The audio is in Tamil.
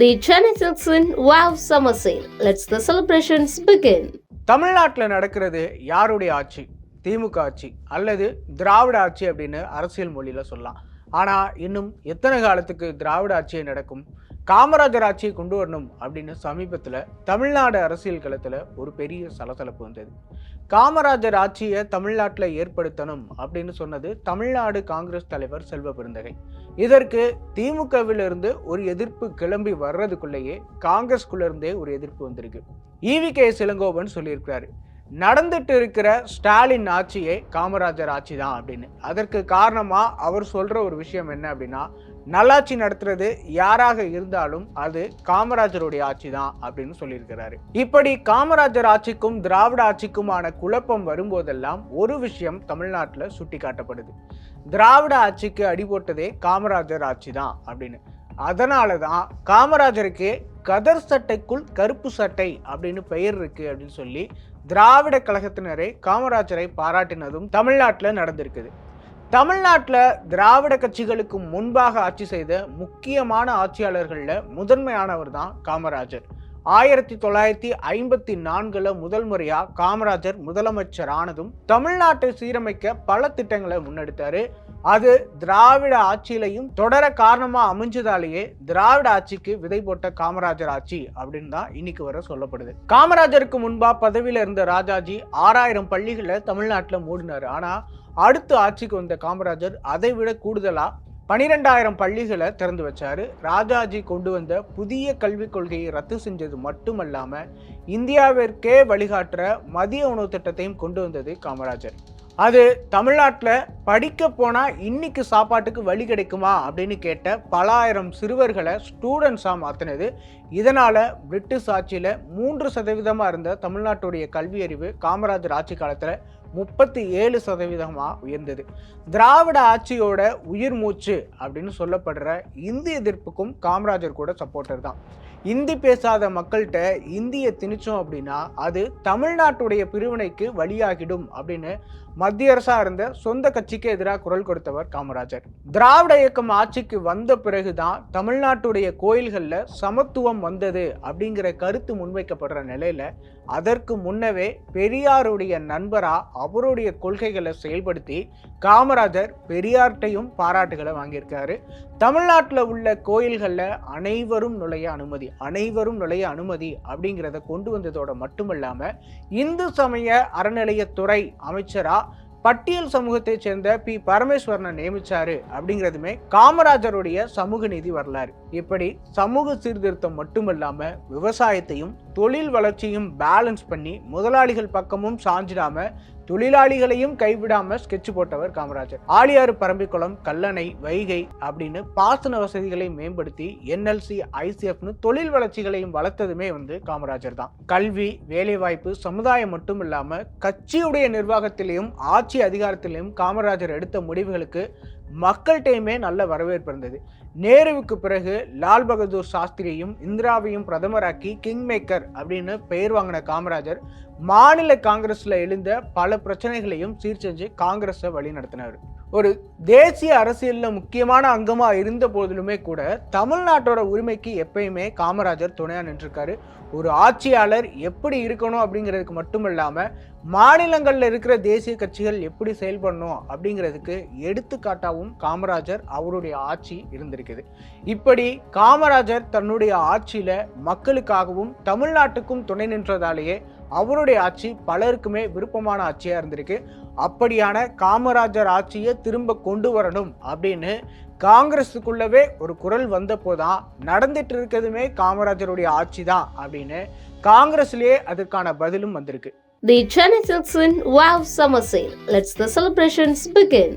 The Chennai Silks in Wow Summer Sale. The the celebrations தமிழ்நாட்டில் நடக்கிறது யாருடைய ஆட்சி? திமுக ஆட்சி அல்லது திராவிட ஆட்சி அப்படின்னு அரசியல் மொழியில் சொல்லலாம். ஆனால் இன்னும் எத்தனை காலத்துக்கு திராவிட ஆட்சியை நடக்கும்? காமராஜர் ஆட்சியை கொண்டு வரணும் அப்படின்னு சமீபத்தில் தமிழ்நாடு அரசியல் களத்தில் ஒரு பெரிய சலசலப்பு வந்தது. காமராஜர் ஆட்சியை தமிழ்நாட்டில் ஏற்படுத்தணும் அப்படின்னு சொன்னது தமிழ்நாடு காங்கிரஸ் தலைவர் செல்வ பெருந்தகை. இதற்கு திமுகவிலிருந்து ஒரு எதிர்ப்பு கிளம்பி வர்றதுக்குள்ளேயே காங்கிரஸ்குள்ளேருந்தே ஒரு எதிர்ப்பு வந்திருக்கு. ஈவி கே சிலங்கோவன் சொல்லியிருக்கிறாரு நடந்துட்டு இருக்கிற ஸ்டாலின் ஆட்சியே காமராஜர் ஆட்சி தான் அப்படின்னு. அதற்கு காரணமாக அவர் சொல்கிற ஒரு விஷயம் என்ன அப்படின்னா நல்லாட்சி நடத்துறது யாராக இருந்தாலும் அது காமராஜருடைய ஆட்சி தான் அப்படின்னு சொல்லியிருக்கிறாரு. இப்படி காமராஜர் ஆட்சிக்கும் திராவிட ஆட்சிக்குமான குழப்பம் வரும்போதெல்லாம் ஒரு விஷயம் தமிழ்நாட்டில் சுட்டி காட்டப்படுது திராவிட ஆட்சிக்கு அடிபோட்டதே காமராஜர் ஆட்சி தான் அப்படின்னு. அதனால தான் காமராஜருக்கு கதர் சட்டைக்குள் கருப்பு சட்டை அப்படின்னு பெயர் இருக்கு அப்படின்னு சொல்லி திராவிட கழகத்தினரை காமராஜரை பாராட்டினதும் தமிழ்நாட்டில் நடந்திருக்குது. தமிழ்நாட்டில் திராவிட கட்சிகளுக்கு முன்பாக ஆட்சி செய்த முக்கியமான ஆட்சியாளர்களில் முதன்மையானவர் தான் காமராஜர். ஆயிரத்தி தொள்ளாயிரத்தி ஐம்பத்தி நான்குல முதல் முறையாக காமராஜர் முதலமைச்சர் ஆனதும் தமிழ்நாட்டை சீரமைக்க பல திட்டங்களை முன்னெடுத்தாரு. அது திராவிட ஆட்சியிலையும் தொடர காரணமாக அமைஞ்சதாலேயே திராவிட ஆட்சிக்கு விதை போட்ட காமராஜர் ஆட்சி அப்படின்னு தான் இன்னைக்கு வர சொல்லப்படுது. காமராஜருக்கு முன்பா பதவியில் இருந்த ராஜாஜி ஆறாயிரம் பள்ளிகளை தமிழ்நாட்டில் மூடினார். ஆனால் அடுத்து ஆட்சிக்கு வந்த காமராஜர் அதை விட கூடுதலாக பனிரெண்டாயிரம் பள்ளிகளை திறந்து வச்சாரு. ராஜாஜி கொண்டு வந்த புதிய கல்விக் கொள்கையை ரத்து செஞ்சது மட்டுமல்லாமல் இந்தியாவிற்கே வழிகாட்டுற மதிய உணவு திட்டத்தையும் கொண்டு வந்தது காமராஜர். அது தமிழ்நாட்டில் படிக்க போனால் இன்னைக்கு சாப்பாட்டுக்கு வழி கிடைக்குமா அப்படின்னு கேட்ட பல ஆயிரம் சிறுவர்களை ஸ்டூடெண்ட்ஸாக மாற்றினது இதனால் பிரிட்டிஷ் ஆட்சியில் மூன்று சதவீதமாக இருந்த தமிழ்நாட்டுடைய கல்வியறிவு காமராஜர் ஆட்சி காலத்தில் முப்பத்தி ஏழு சதவீதமாக உயர்ந்தது. திராவிட ஆட்சியோட உயிர் மூச்சு அப்படின்னு சொல்லப்படுற இந்தி எதிர்ப்புக்கும் காமராஜர் கூட சப்போர்ட்டர் தான். இந்தி பேசாத மக்கள்கிட்ட இந்தியை திணிச்சோம் அப்படின்னா அது தமிழ்நாட்டுடைய பிரிவினைக்கு வழியாகிடும் அப்படின்னு மத்திய அரசா இருந்த சொந்த கட்சிக்கு எதிராக குரல் கொடுத்தவர் காமராஜர். திராவிட இயக்கம் ஆட்சிக்கு வந்த பிறகுதான் தமிழ்நாட்டுடைய கோயில்களில் சமத்துவம் வந்தது அப்படிங்கிற கருத்து முன்வைக்கப்படுற நிலையில அதற்கு முன்னவே பெரியாருடைய நண்பரா அவருடைய கொள்கைகளை செயல்படுத்தி காமராஜர் பெரியார்கிட்டையும் பாராட்டுகளை வாங்கியிருக்காரு. தமிழ்நாட்டில் உள்ள கோயில்களில் அனைவரும் நுழைய அனுமதி அனைவரும் நுழைய அனுமதி அப்படிங்கிறத கொண்டு வந்ததோட மட்டுமல்லாமல் இந்து சமய அறநிலையத்துறை அமைச்சராக பட்டியல் சமூகத்தை சேர்ந்த பி. பரமேஸ்வரனை நியமிச்சாரு அப்படிங்கிறதுமே காமராஜருடைய சமூக நீதி வரலாறு. இப்படி சமூக சீர்திருத்தம் மட்டுமல்லாம விவசாயத்தையும் தொழில் வளர்ச்சியும் பேலன்ஸ் பண்ணி முதலாளிகள் பக்கமும் சாஞ்சிடாம தொழிலாளிகளையும் கைவிடாம ஸ்கெட்ச் போட்டவர் காமராஜர். ஆலியாறு பரம்பிக்குளம் கல்லணை வைகை அப்படின்னு பாசன வசதிகளை மேம்படுத்தி என்எல்சி ஐசிஎஃப்னு தொழில் வளர்ச்சிகளையும் வளர்த்ததுமே வந்து காமராஜர் தான். கல்வி வேலைவாய்ப்பு சமுதாயம் மட்டும் இல்லாம கட்சியுடைய நிர்வாகத்திலையும் ஆட்சி அதிகாரத்திலையும் காமராஜர் எடுத்த முடிவுகளுக்கு மக்கள்கிட்டையுமே நல்ல வரவேற்பு இருந்தது. நேருவுக்கு பிறகு லால் பகதூர் சாஸ்திரியையும் இந்திராவையும் பிரதமராக்கி கிங் மேக்கர் அப்படின்னு பெயர் வாங்கின காமராஜர் மாநில காங்கிரஸில் எழுந்த பல பிரச்சனைகளையும் சீர் செஞ்சு காங்கிரஸை வழிநடத்தினார். ஒரு தேசிய அரசியலில் முக்கியமான அங்கமாக இருந்த போதிலுமே கூட தமிழ்நாட்டோட உரிமைக்கு எப்பயுமே காமராஜர் துணையாக நின்றுருக்காரு. ஒரு ஆட்சியாளர் எப்படி இருக்கணும் அப்படிங்கிறதுக்கு மட்டும் இல்லாமல் மாநிலங்களில் இருக்கிற தேசிய கட்சிகள் எப்படி செயல்படணும் அப்படிங்கிறதுக்கு எடுத்துக்காட்டாகவும் காமராஜர் அவருடைய ஆட்சி இருந்திருக்குது. இப்படி காமராஜர் தன்னுடைய ஆட்சியில் மக்களுக்காகவும் தமிழ்நாட்டுக்கும் துணை நின்றதாலேயே அவருடைய அவருடைய ஆட்சி பலருக்குமே விருப்பமான ஆட்சியாக இருந்திருக்கு அப்படியான காமராஜர் ஆட்சியை திரும்ப கொண்டு வரணும் அப்படின்னு காங்கிரஸுக்குள்ளவே ஒரு குரல் வந்தப்போ தான் நடந்துட்டு இருக்கிறதுமே காமராஜருடைய ஆட்சி தான் அப்படின்னு காங்கிரஸ்லயே அதற்கான பதிலும் வந்திருக்கு The Chennai Silks in Wow Summer Sale. Let's the celebrations begin.